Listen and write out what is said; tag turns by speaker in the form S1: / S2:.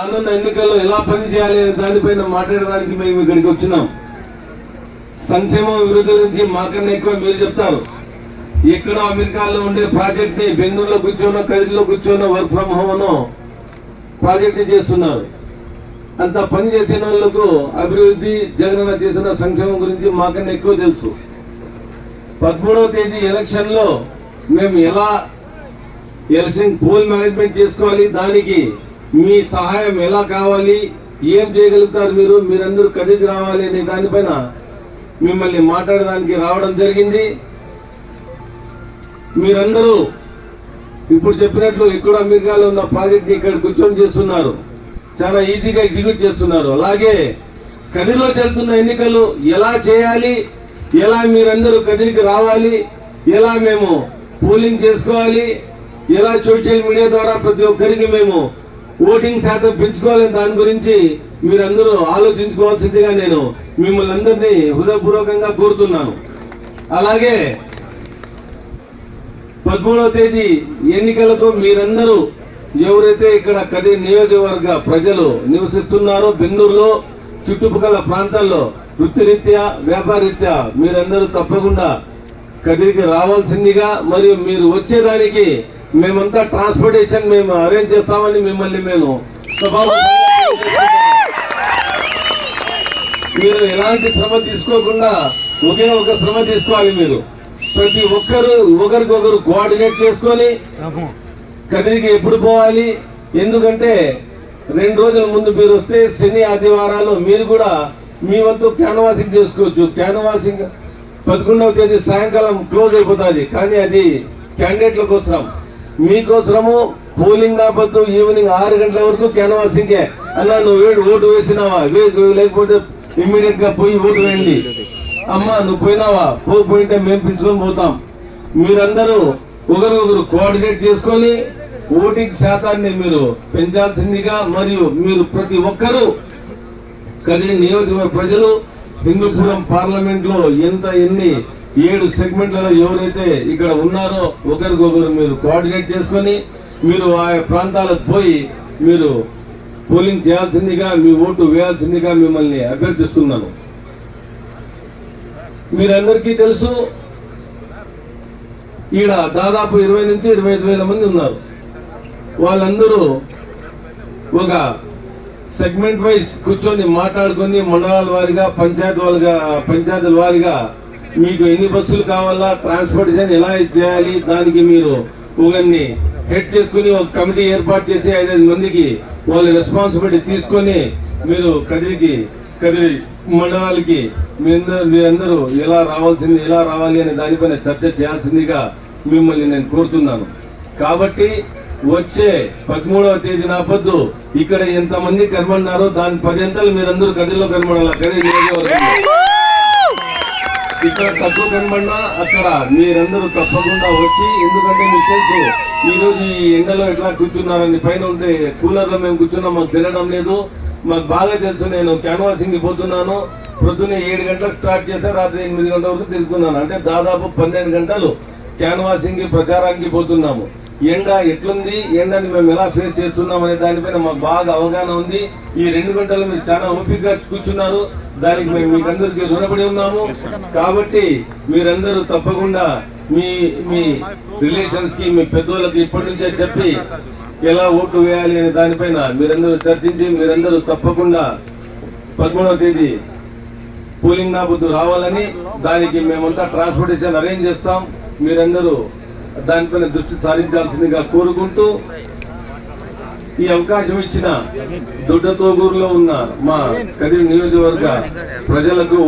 S1: రానున్న ఎన్నికల్లో ఎలా పని చేయాలి అనే దానిపైన మాట్లాడడానికి మేము ఇక్కడికి వచ్చినాం. సంక్షేమ అభివృద్ధి గురించి మాకన్నా ఎక్కువ మీరు చెప్తారు. ఎక్కడో అమెరికాలో ఉండే ప్రాజెక్ట్ని బెంగళూరులో కూర్చోనో ఖరీదులో కూర్చోనో వర్క్ ఫ్రమ్ హోమ్ అనో ప్రాజెక్ట్ చేస్తున్నారు. అంత పని చేసిన వాళ్ళకు అభివృద్ధి జగనన్న చేసిన సంక్షేమం గురించి మాకన్నా ఎక్కువ తెలుసు. పదమూడవ తేదీ ఎలక్షన్లో మేము ఎలా ఎలక్షన్ పోల్ మేనేజ్మెంట్ చేసుకోవాలి దానికి మీ సహాయం ఎలా కావాలి? ఏం చేయగలుగుతారు మీరు? మీరందరూ కదికి రావాలి అనే దానిపైన మిమ్మల్ని మాట్లాడడానికి రావడం జరిగింది. మీరందరూ ఇప్పుడు చెప్పినట్లు ఎక్కడ అమెరికాలో ఉన్న ప్రాజెక్ట్ ఇక్కడ కూర్చొని చేస్తున్నారు. చాలా ఈజీగా ఎగ్జిక్యూట్ చేస్తున్నారు. అలాగే కదిరిలో జరుగుతున్న ఎన్నికలు ఎలా చేయాలి? ఎలా మీరందరూ కదిరికి రావాలి? ఎలా మేము పోలింగ్ చేసుకోవాలి? ఎలా సోషల్ మీడియా ద్వారా ప్రతి ఒక్కరికి మేము ఓటింగ్ శాతం పెంచుకోవాలని దాని గురించి మీరందరూ ఆలోచించుకోవాల్సిందిగా నేను మిమ్మల్ని అందరినీ హృదయపూర్వకంగా కోరుతున్నాను. అలాగే పదమూడవ తేదీ ఎన్నికలకు మీరందరూ ఎవరైతే ఇక్కడ కదే నియోజకవర్గ ప్రజలు నివసిస్తున్నారో బెంగళూరులో చుట్టుపక్కల ప్రాంతాల్లో వృత్తిరీత్యా వ్యాపారరీత్యా మీరందరూ తప్పకుండా కదిరికి రావాల్సిందిగా మరియు మీరు వచ్చేదానికి మేమంతా ట్రాన్స్పోర్టేషన్ మేము అరేంజ్ చేస్తామని మిమ్మల్ని మేము మీరు ఎలాంటి శ్రమ తీసుకోకుండా ఒకే ఒక శ్రమ తీసుకోవాలి మీరు. ప్రతి ఒక్కరు ఒకరికొకరు కోఆర్డినేట్ చేసుకొని కదిరికి ఎప్పుడు పోవాలి? ఎందుకంటే రెండు రోజుల ముందు మీరు వస్తే శని ఆదివారాలు మీరు కూడా మీ వంతు క్యాన్వాసింగ్ చేసుకోవచ్చు. క్యాన్వాసింగ్ పదకొండవ తేదీ సాయంకాలం క్లోజ్ అయిపోతుంది. కానీ అది క్యాండిడేట్ల కోసం మీకోసము పోలింగ్ నాపద్దు ఈవినింగ్ ఆరు గంటల వరకు క్యాన్వాసింగే. అన్నా నువ్వు వేడు ఓటు వేసినావా? లేకపోతే ఇమ్మీడియట్గా పోయి ఓటు వేయండి. అమ్మా నువ్వు పోయినావా? పోకపోయింటే మేము పిలుచుకొని పోతాం. మీరందరూ ఒకరికొకరు కోఆర్డినేట్ చేసుకొని ఓటింగ్ శాతాన్ని మీరు పెంచాల్సిందిగా మరియు మీరు ప్రతి ఒక్కరూ కదిలి నియోజకవర్గ ప్రజలు హిందూపురం పార్లమెంట్లో ఎంత ఎన్ని ఏడు సెగ్మెంట్లలో ఎవరైతే ఇక్కడ ఉన్నారో ఒకరికొకరు మీరు కోఆర్డినేట్ చేసుకొని మీరు ఆయా ప్రాంతాలకు పోయి మీరు పోలింగ్ చేయాల్సిందిగా మీ ఓటు వేయాల్సిందిగా మిమ్మల్ని అభ్యర్థిస్తున్నాను. మీరందరికీ తెలుసు ఈడ దాదాపు ఇరవై నుంచి ఇరవై ఐదు వేల మంది ఉన్నారు. వాళ్ళందరూ ఒక సెగ్మెంట్ వైజ్ కూర్చొని మాట్లాడుకొని మండలాల వారిగా పంచాయతీ వాళ్ళగా పంచాయతీల వారిగా మీకు ఎన్ని బస్సులు కావాలా ట్రాన్స్పోర్టేషన్ ఎలా చేయాలి దానికి మీరు ఒకరిని హెడ్ చేసుకుని ఒక కమిటీ ఏర్పాటు చేసి ఐదైదు మందికి వాళ్ళ రెస్పాన్సిబిలిటీ తీసుకొని మీరు కదిరికి కదిరి మండలాలకి మీరందరూ మీరందరూ ఎలా రావాల్సింది ఎలా రావాలి అనే దానిపైన చర్చ చేయాల్సిందిగా మిమ్మల్ని నేను కోరుతున్నాను. కాబట్టి వచ్చే పదమూడవ తేదీ నాపద్దు ఇక్కడ ఎంతమంది కనబడినారో దాని పదింతలు మీరందరూ కదిలో కనబడాలి కదిరి నియోజకవర్గంలో. ఇక్కడ తక్కువ కనబడినా అక్కడ మీరందరూ తప్పకుండా వచ్చి ఎందుకంటే మీకు తెలుసు ఈరోజు ఈ ఎండలో ఎట్లా కూర్చున్నారని పైన ఉంటే కూలర్లో మేము కూర్చున్నాం మాకు తినడం లేదు. మాకు బాగా తెలుసు నేను క్యాన్వాసింగ్కి పోతున్నాను. పొద్దున్నే ఏడు గంటలకు స్టార్ట్ చేస్తే రాత్రి ఎనిమిది గంటల వరకు తిరుగుతున్నాను. అంటే దాదాపు పన్నెండు గంటలు క్యాన్వాసింగ్కి ప్రచారానికి పోతున్నాము. ఎండ ఎట్లుంది ఎండని మేము ఎలా ఫేస్ చేస్తున్నాం అనే దానిపైన మాకు బాగా అవగాహన ఉంది. ఈ రెండు గంటలు మీరు చాలా ఓపికగా కూర్చున్నారు. దానికి మేము మీకందరికీ రుణపడి ఉన్నాము. కాబట్టి మీరందరూ తప్పకుండా మీ మీ రిలేషన్స్కి మీ పెద్దోళ్ళకి ఇప్పటి నుంచే చెప్పి ఎలా ఓటు వేయాలి అనే దానిపైన మీరందరూ చర్చించి మీరందరూ తప్పకుండా పదమూడవ తేదీ పోలింగ్ నాబుద్దు రావాలని దానికి మేమంతా ట్రాన్స్పోర్టేషన్ అరేంజ్ చేస్తాం. మీరందరూ దానిపైన దృష్టి సారించాల్సిందిగా కోరుకుంటూ ఈ అవకాశం ఇచ్చిన దొడ్డతోగూరులో ఉన్న మా కదిరి నియోజకవర్గ ప్రజలకు